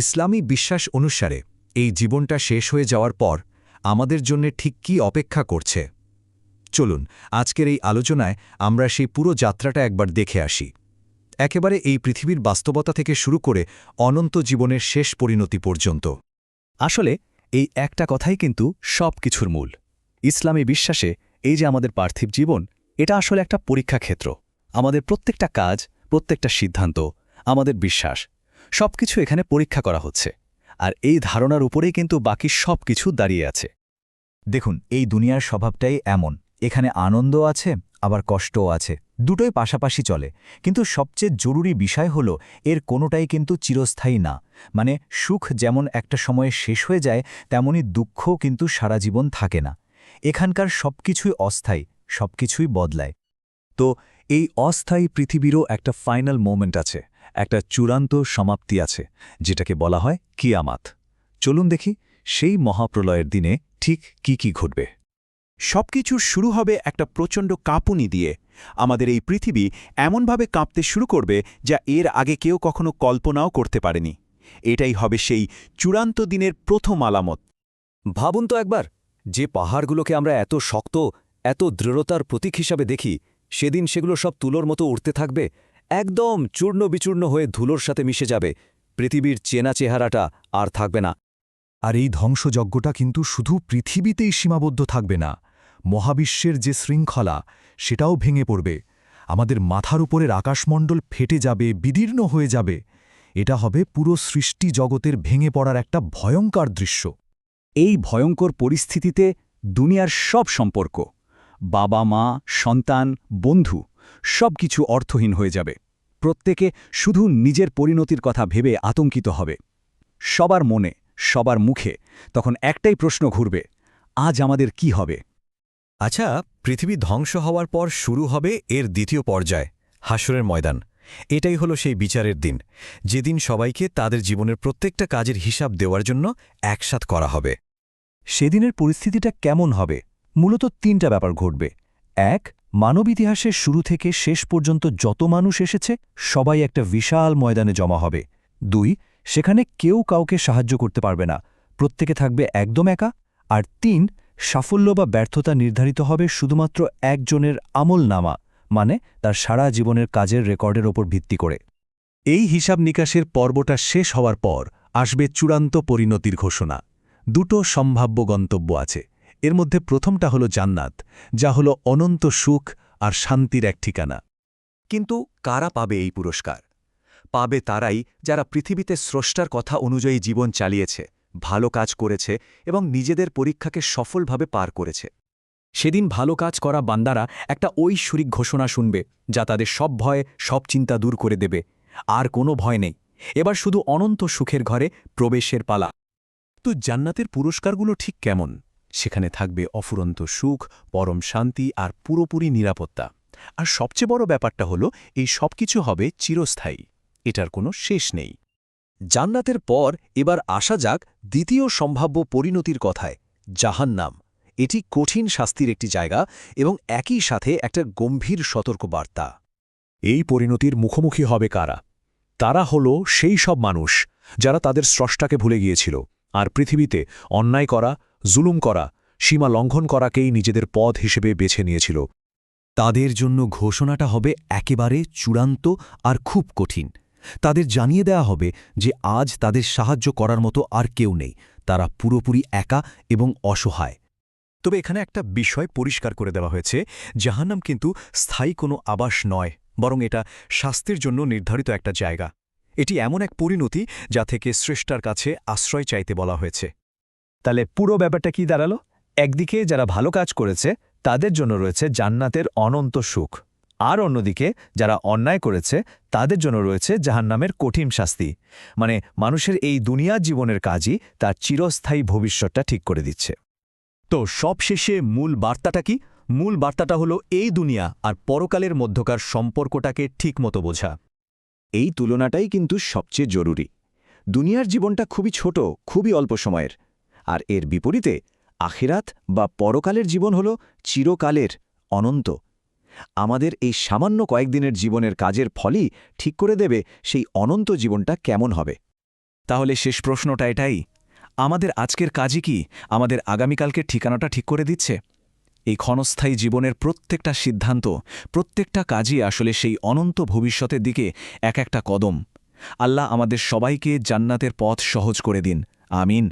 ইসলামী বিশ্বাস অনুসারে, এই জীবনটা শেষ হয়ে যাওয়ার পর আমাদের জন্য ঠিক কী অপেক্ষা করছে? চলুন, আজকের এই আলোচনায় আমরা সেই পুরো যাত্রাটা একবার দেখে আসি। একেবারে এই পৃথিবীর বাস্তবতা থেকে শুরু করে অনন্ত জীবনের শেষ পরিণতি পর্যন্ত। আসলে, এই একটা কথাই কিন্তু সব কিছুর মূল। ইসলামী বিশ্বাসে এই যে আমাদের পার্থিব জীবন, এটা আসলে একটা পরীক্ষা ক্ষেত্র আমাদের প্রত্যেকটা কাজ, প্রত্যেকটা সিদ্ধান্ত, আমাদের বিশ্বাস সবকিছু এখানে পরীক্ষা করা হচ্ছে। আর এই ধারণার উপরেই কিন্তু বাকি সব কিছু দাঁড়িয়ে আছে। দেখুন, এই দুনিয়ার স্বভাবটাই এমন। এখানে আনন্দ আছে, আবার কষ্টও আছে। দুটোই পাশাপাশি চলে। কিন্তু সবচেয়ে জরুরি বিষয় হল, এর কোনোটাই কিন্তু চিরস্থায়ী না। মানে সুখ যেমন একটা সময়ে শেষ হয়ে যায়, তেমনি দুঃখও কিন্তু সারা জীবন থাকে না। এখানকার সবকিছুই অস্থায়ী, সবকিছুই বদলায়। তো, এই অস্থায়ী পৃথিবীরও একটা ফাইনাল মোমেন্ট আছে। একটা চূড়ান্ত সমাপ্তি আছে, যেটাকে বলা হয় কিয়ামাত। চলুন দেখি সেই মহাপ্রলয়ের দিনে ঠিক কি কি ঘটবে। সবকিছুর শুরু হবে একটা প্রচণ্ড কাঁপুনি দিয়ে। আমাদের এই পৃথিবী এমনভাবে কাঁপতে শুরু করবে যা এর আগে কেউ কখনো কল্পনাও করতে পারেনি। এটাই হবে সেই চূড়ান্ত দিনের প্রথম আলামত। ভাবুন তো একবার, যে পাহাড়গুলোকে আমরা এত শক্ত, এত দৃঢ়তার প্রতীক হিসাবে দেখি, সেদিন সেগুলো সব তুলোর মতো উঠতে থাকবে একদম চূর্ণ বিচূর্ণ হয়ে ধুলোর সাথে মিশে যাবে। পৃথিবীর চেনা চেহারাটা আর থাকবে না। আর এই ধ্বংসযজ্ঞটা কিন্তু শুধু পৃথিবীতেই সীমাবদ্ধ থাকবে না। মহাবিশ্বের যে শৃঙ্খলা, সেটাও ভেঙে পড়বে। আমাদের মাথার উপরের আকাশমণ্ডল ফেটে যাবে, বিদীর্ণ হয়ে যাবে। এটা হবে পুরো সৃষ্টি জগতের ভেঙে পড়ার একটা ভয়ঙ্কর দৃশ্য। এই ভয়ঙ্কর পরিস্থিতিতে দুনিয়ার সব সম্পর্ক বাবা মা সন্তান, বন্ধু সব কিছু অর্থহীন হয়ে যাবে। প্রত্যেকে শুধু নিজের পরিণতির কথা ভেবে আতঙ্কিত হবে। সবার মনে সবার মুখে তখন একটাই প্রশ্ন ঘুরবে আজ আমাদের কি হবে? আচ্ছা পৃথিবী ধ্বংস হওয়ার পর শুরু হবে এর দ্বিতীয় পর্যায় হাসরের ময়দান। এটাই হলো সেই বিচারের দিন যেদিন সবাইকে তাদের জীবনের প্রত্যেকটা কাজের হিসাব দেওয়ার জন্য একসাথ করা হবে। সেদিনের পরিস্থিতিটা কেমন হবে? মূলত তিনটা ব্যাপার ঘটবে। এক মানব ইতিহাসের শুরু থেকে শেষ পর্যন্ত যত মানুষ এসেছে, সবাই একটা বিশাল ময়দানে জমা হবে। দুই, সেখানে কেউ কাউকে সাহায্য করতে পারবে না। প্রত্যেকে থাকবে একদম একা। আর তিন, সাফল্য বা ব্যর্থতা নির্ধারিত হবে শুধুমাত্র একজনের আমল নামা মানে তার সারা জীবনের কাজের রেকর্ডের ওপর ভিত্তি করে। এই হিসাব নিকাশের পর্বটা শেষ হওয়ার পর আসবে চূড়ান্ত পরিণতির ঘোষণা। দুটো সম্ভাব্য গন্তব্য আছে। এর মধ্যে প্রথমটা হল জান্নাত, যা হল অনন্ত সুখ আর শান্তির এক ঠিকানা। কিন্তু কারা পাবে এই পুরস্কার? পাবে তারাই যারা পৃথিবীতে স্রষ্টার কথা অনুযায়ী জীবন চালিয়েছে, ভালো কাজ করেছে এবং নিজেদের পরীক্ষাকে সফলভাবে পার করেছে। সেদিন ভালো কাজ করা বান্দারা একটা ঐশ্বরিক ঘোষণা শুনবে, যা তাদের সব ভয়, সব চিন্তা দূর করে দেবে। আর কোনো ভয় নেই। এবার শুধু অনন্ত সুখের ঘরে প্রবেশের পালা। তো জান্নাতের পুরস্কারগুলো ঠিক কেমন? সেখানে থাকবে অফুরন্ত সুখ, পরম শান্তি আর পুরোপুরি নিরাপত্তা। আর সবচেয়ে বড় ব্যাপারটা হলো, এই সবকিছু হবে চিরস্থায়ী। এটার কোনো শেষ নেই। জান্নাতের পর এবার আসা যাক দ্বিতীয় সম্ভাব্য পরিণতির কথায়, জাহান্নাম। এটি কঠিন শাস্তির একটি জায়গা এবং একই সাথে একটা গম্ভীর সতর্কবার্তা। এই পরিণতির মুখোমুখি হবে কারা? তারা হল সেই সব মানুষ যারা তাদের স্রষ্টাকে ভুলে গিয়েছিল। আর পৃথিবীতে অন্যায় করা জুলুম করা, সীমা লঙ্ঘন করাকেই নিজেদের পথ হিসেবে বেছে নিয়েছিল। তাদের জন্য ঘোষণাটা হবে একেবারে চূড়ান্ত আর খুব কঠিন। তাদের জানিয়ে দেয়া হবে যে আজ তাদের সাহায্য করার মতো আর কেউ নেই। তারা পুরোপুরি একা এবং অসহায়। তবে এখানে একটা বিষয় পরিষ্কার করে দেওয়া হয়েছে, জাহান্নাম কিন্তু স্থায়ী কোনো আবাস নয়, বরং এটা শাস্তির জন্য নির্ধারিত একটা জায়গা। এটি এমন এক পরিণতি যা থেকে স্রষ্টার কাছে আশ্রয় চাইতে বলা হয়েছে। তাহলে পুরো ব্যাপারটা কি দাঁড়াল? একদিকে যারা ভালো কাজ করেছে, তাদের জন্য রয়েছে জান্নাতের অনন্ত সুখ। আর অন্যদিকে, যারা অন্যায় করেছে, তাদের জন্য রয়েছে জাহান্নামের কঠিন শাস্তি। মানে মানুষের এই দুনিয়া জীবনের কাজই তার চিরস্থায়ী ভবিষ্যৎটা ঠিক করে দিচ্ছে। তো সবশেষে মূল বার্তাটা কি? মূল বার্তাটা হলো এই দুনিয়া আর পরকালের মধ্যকার সম্পর্কটাকে ঠিকমতো বোঝা। এই তুলনাটাই কিন্তু সবচেয়ে জরুরি। দুনিয়ার জীবনটা খুবই ছোট, খুবই অল্প সময়ের। আর এর বিপরীতে আখিরাত বা পরকালের জীবন হল চিরকালের অনন্ত। আমাদের এই সামান্য কয়েকদিনের জীবনের কাজের ফলই ঠিক করে দেবে সেই অনন্ত জীবনটা কেমন হবে। তাহলে শেষ প্রশ্নটা এটাই, আমাদের আজকের কাজই কি? আমাদের আগামীকালকে ঠিকানাটা ঠিক করে দিচ্ছে? এই ক্ষণস্থায়ী জীবনের প্রত্যেকটা সিদ্ধান্ত, প্রত্যেকটা কাজই আসলে সেই অনন্ত ভবিষ্যতের দিকে এক একটা কদম। আল্লাহ আমাদের সবাইকে জান্নাতের পথ সহজ করে দিন। আমিন।